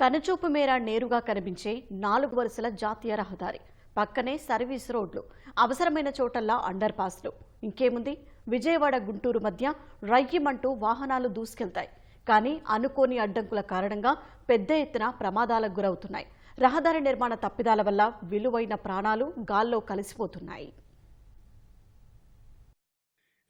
కనుచూపు మేర నేరుగా కనిపించే నాలుగు వరుసల జాతీయ రహదారి. పక్కనే సర్వీస్ రోడ్లు. అవసరమైన చోటల్లా అండర్ పాస్లు ఇంకేముంది? విజయవాడ గుంటూరు మధ్య రయ్యమంటూ వాహనాలు దూసుకెళ్తాయి. కానీ అనుకోని అడ్డంకుల కారణంగా పెద్ద ఎత్తున ప్రమాదాలకు గురవుతున్నాయి. రహదారి నిర్మాణ తప్పిదాల వల్ల విలువైన ప్రాణాలు గాల్లో కలిసిపోతున్నాయి.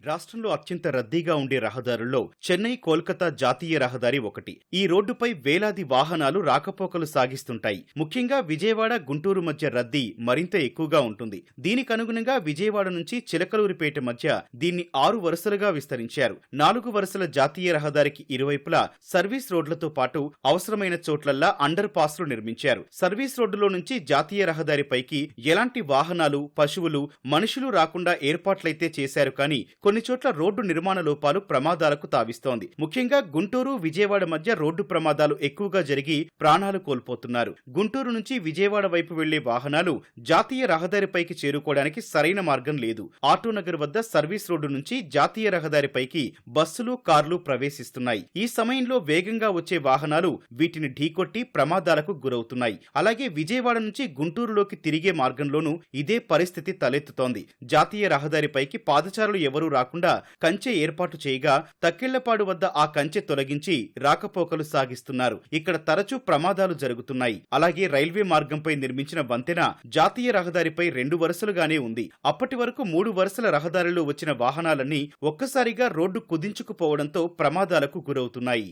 రాష్ట్రంలో అత్యంత రద్దీగా ఉండే రహదారుల్లో చెన్నై కోల్కతా జాతీయ రహదారి ఒకటి. ఈ రోడ్డుపై వేలాది వాహనాలు రాకపోకలు సాగిస్తుంటాయి. ముఖ్యంగా విజయవాడ గుంటూరు మధ్య రద్దీ మరింత ఎక్కువగా ఉంటుంది. దీనికి అనుగుణంగా విజయవాడ నుంచి చిలకలూరిపేట మధ్య దీన్ని ఆరు వరుసలుగా విస్తరించారు. నాలుగు వరుసల జాతీయ రహదారికి ఇరువైపులా సర్వీస్ రోడ్లతో పాటు అవసరమైన చోట్లల్లా అండర్ పాస్లు నిర్మించారు. సర్వీస్ రోడ్డులో నుంచి జాతీయ రహదారిపైకి ఎలాంటి వాహనాలు పశువులు మనుషులు రాకుండా ఏర్పాట్లయితే చేశారు కానీ కొన్ని చోట్ల రోడ్డు నిర్మాణ లోపాలు ప్రమాదాలకు తావిస్తోంది. ముఖ్యంగా గుంటూరు విజయవాడ మధ్య రోడ్డు ప్రమాదాలు ఎక్కువగా జరిగి ప్రాణాలు కోల్పోతున్నారు. గుంటూరు నుంచి విజయవాడ వైపు వెళ్ళే వాహనాలు జాతీయ రహదారిపైకి చేరుకోవడానికి సరైన మార్గం లేదు. ఆటోనగర్ వద్ద సర్వీస్ రోడ్డు నుంచి జాతీయ రహదారిపైకి బస్సులు కార్లు ప్రవేశిస్తున్నాయి. ఈ సమయంలో వేగంగా వచ్చే వాహనాలు వీటిని ఢీకొట్టి ప్రమాదాలకు గురవుతున్నాయి. అలాగే విజయవాడ నుంచి గుంటూరులోకి తిరిగే మార్గంలోనూ ఇదే పరిస్థితి తలెత్తుతోంది. జాతీయ రహదారిపైకి పాదచారులు ఎవరూ రాకుండా కంచె ఏర్పాటు చేయగా తక్కిళ్ళపాడు వద్ద ఆ కంచె తొలగించి రాకపోకలు సాగిస్తున్నారు. ఇక్కడ తరచూ ప్రమాదాలు జరుగుతున్నాయి. అలాగే రైల్వే మార్గంపై నిర్మించిన వంతెన జాతీయ రహదారిపై రెండు వరుసలుగానే ఉంది. అప్పటి వరకు మూడు వరుసల రహదారిలో వచ్చిన వాహనాలన్నీ ఒక్కసారిగా రోడ్డు కుదించుకుపోవడంతో ప్రమాదాలకు గురవుతున్నాయి.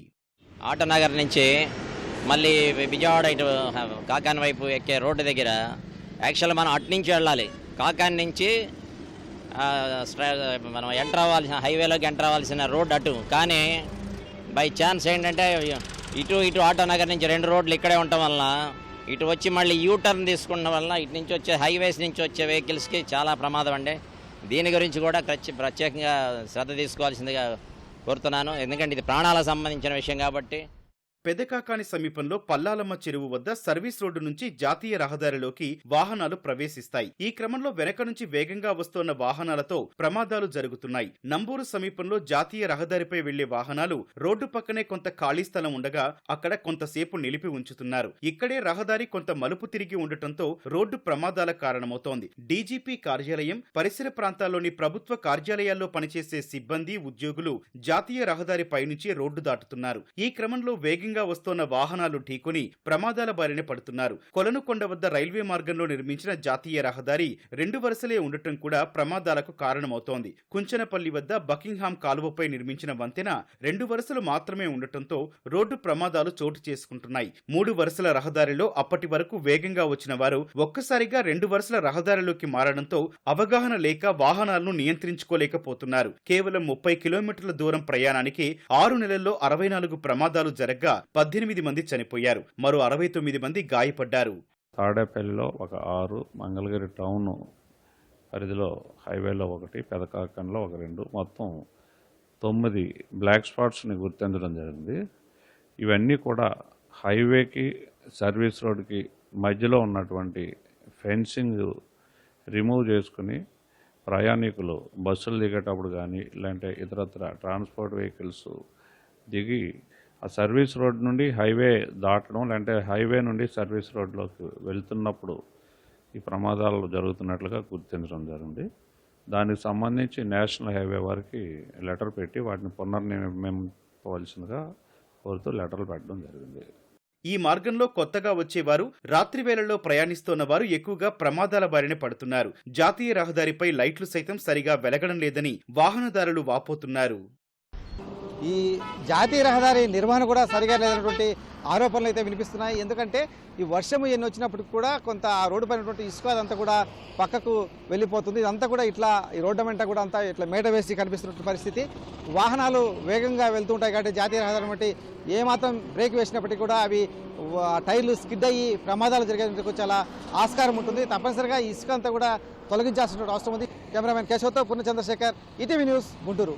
ఆటనగర్ నుంచి మళ్ళీ విజయవాడ ఇటు కాకాన్ వైపు ఎక్కే రోడ్డు దగ్గర యాక్చువల్ మనం అటు నుంచి వెళ్ళాలి. కాకాన్ నుంచి మనం ఎంటర్ అవ్వాల్సిన హైవేలోకి ఎంటర్ అవ్వాల్సిన రోడ్ అటు. కానీ బై ఛాన్స్ ఏంటంటే ఇటు ఇటు ఆటో నగర్ నుంచి రెండు రోడ్లు ఇక్కడే ఉండటం వలన ఇటు వచ్చి మళ్ళీ యూ టర్న్ తీసుకున్న వలన ఇటు నుంచి వచ్చే హైవేస్ నుంచి వచ్చే వెహికల్స్కి చాలా ప్రమాదం అండి. దీని గురించి కూడా ప్రత్యే- ప్రత్యేకంగా శ్రద్ధ తీసుకోవాల్సిందిగా కోరుతున్నాను. ఎందుకంటే ఇది ప్రాణాలకు సంబంధించిన విషయం కాబట్టి పెదకాకాని సమీపంలో పల్లాలమ్మ చెరువు వద్ద సర్వీస్ రోడ్డు నుంచి జాతీయ రహదారిలోకి వాహనాలు ప్రవేశిస్తాయి. ఈ క్రమంలో వెనక నుంచి వేగంగా వస్తోన్న వాహనాలతో ప్రమాదాలు జరుగుతున్నాయి. నంబూరు సమీపంలో జాతీయ రహదారిపై వెళ్ళే వాహనాలు రోడ్డు పక్కనే కొంత ఖాళీ స్థలం ఉండగా అక్కడ కొంతసేపు నిలిపి ఉంచుతున్నారు. ఇక్కడే రహదారి కొంత మలుపు తిరిగి ఉండటంతో రోడ్డు ప్రమాదాల కారణమవుతోంది. డీజీపీ కార్యాలయం పరిసర ప్రాంతాల్లోని ప్రభుత్వ కార్యాలయాల్లో పనిచేసే సిబ్బంది ఉద్యోగులు జాతీయ రహదారి పైనుంచి రోడ్డు దాటుతున్నారు. ఈ క్రమంలో వేగంగా వస్తోన్న వాహనాలు ఢీకొని ప్రమాదాల బారిన పడుతున్నారు. కొలనుకొండ వద్ద రైల్వే మార్గంలో నిర్మించిన జాతీయ రహదారి రెండు వరుసలే ఉండటం కూడా ప్రమాదాలకు కారణమవుతోంది. కుంచనపల్లి వద్ద బకింగ్హామ్ కాలువపై నిర్మించిన వంతెన రెండు వరుసలు మాత్రమే ఉండటంతో రోడ్డు ప్రమాదాలు చోటు చేసుకుంటున్నాయి. మూడు వరుసల రహదారిలో అప్పటి వరకు వేగంగా వచ్చిన వారు ఒక్కసారిగా రెండు వరుసల రహదారిలోకి మారడంతో అవగాహన లేక వాహనాలను నియంత్రించుకోలేకపోతున్నారు. కేవలం ముప్పై కిలోమీటర్ల దూరం ప్రయాణానికి ఆరు నెలల్లో అరవై నాలుగు ప్రమాదాలు జరగ్గా పద్దెనిమిది మంది చనిపోయారు. మరో అరవై తొమ్మిది మంది గాయపడ్డారు. తాడేపల్లిలో ఒక ఆరు మంగళగిరి టౌన్ పరిధిలో హైవేలో ఒకటి పెదకాకంలో ఒక రెండు మొత్తం తొమ్మిది బ్లాక్ స్పాట్స్ని గుర్తించడం జరిగింది. ఇవన్నీ కూడా హైవేకి సర్వీస్ రోడ్కి మధ్యలో ఉన్నటువంటి ఫెన్సింగ్ రిమూవ్ చేసుకుని ప్రయాణికులు బస్సులు దిగేటప్పుడు కానీ లేదంటే ఇతరత్ర ట్రాన్స్పోర్ట్ వెహికల్స్ దిగి ఆ సర్వీస్ రోడ్ నుండి హైవే దాటడం లేదంటే హైవే నుండి సర్వీస్ రోడ్లోకి వెళ్తున్నప్పుడు ఈ ప్రమాదాలు జరుగుతున్నట్లుగా గుర్తించడం జరిగింది. దానికి సంబంధించి నేషనల్ హైవే వారికి లెటర్ పెట్టి వాటిని పునర్నిర్మింపవలసిందిగా కోరుతూ లెటర్లు పెట్టడం జరిగింది. ఈ మార్గంలో కొత్తగా వచ్చేవారు రాత్రి వేళల్లో ప్రయాణిస్తున్న వారు ఎక్కువగా ప్రమాదాల బారిన పడుతున్నారు. జాతీయ రహదారిపై లైట్లు సైతం సరిగా వెలగడం లేదని వాహనదారులు వాపోతున్నారు. ఈ జాతీయ రహదారి నిర్వహణ కూడా సరిగా లేదన్నటువంటి ఆరోపణలు అయితే వినిపిస్తున్నాయి. ఎందుకంటే ఈ వర్షం ఎన్ని వచ్చినప్పటికి కూడా కొంత ఆ రోడ్డు పైనటువంటి ఇసుక అదంతా కూడా పక్కకు వెళ్ళిపోతుంది. ఇదంతా కూడా ఇట్లా ఈ రోడ్డు వెంట కూడా అంతా ఇట్లా మేట వేసి కనిపిస్తున్న పరిస్థితి. వాహనాలు వేగంగా వెళ్తుంటాయి కాబట్టి జాతీయ రహదారి బట్టి ఏమాత్రం బ్రేక్ వేసినప్పటికీ కూడా అవి టైర్లు స్కిడ్ అయ్యి ప్రమాదాలు జరిగేందుకు చాలా ఆస్కారం ఉంటుంది. తప్పనిసరిగా ఈ ఇసుక అంతా కూడా తొలగించాల్సిన అవసరం ఉంది. కెమెరామెన్ కేశవ్తో పూర్ణ చంద్రశేఖర్ ఈటీవీ న్యూస్ గుంటూరు.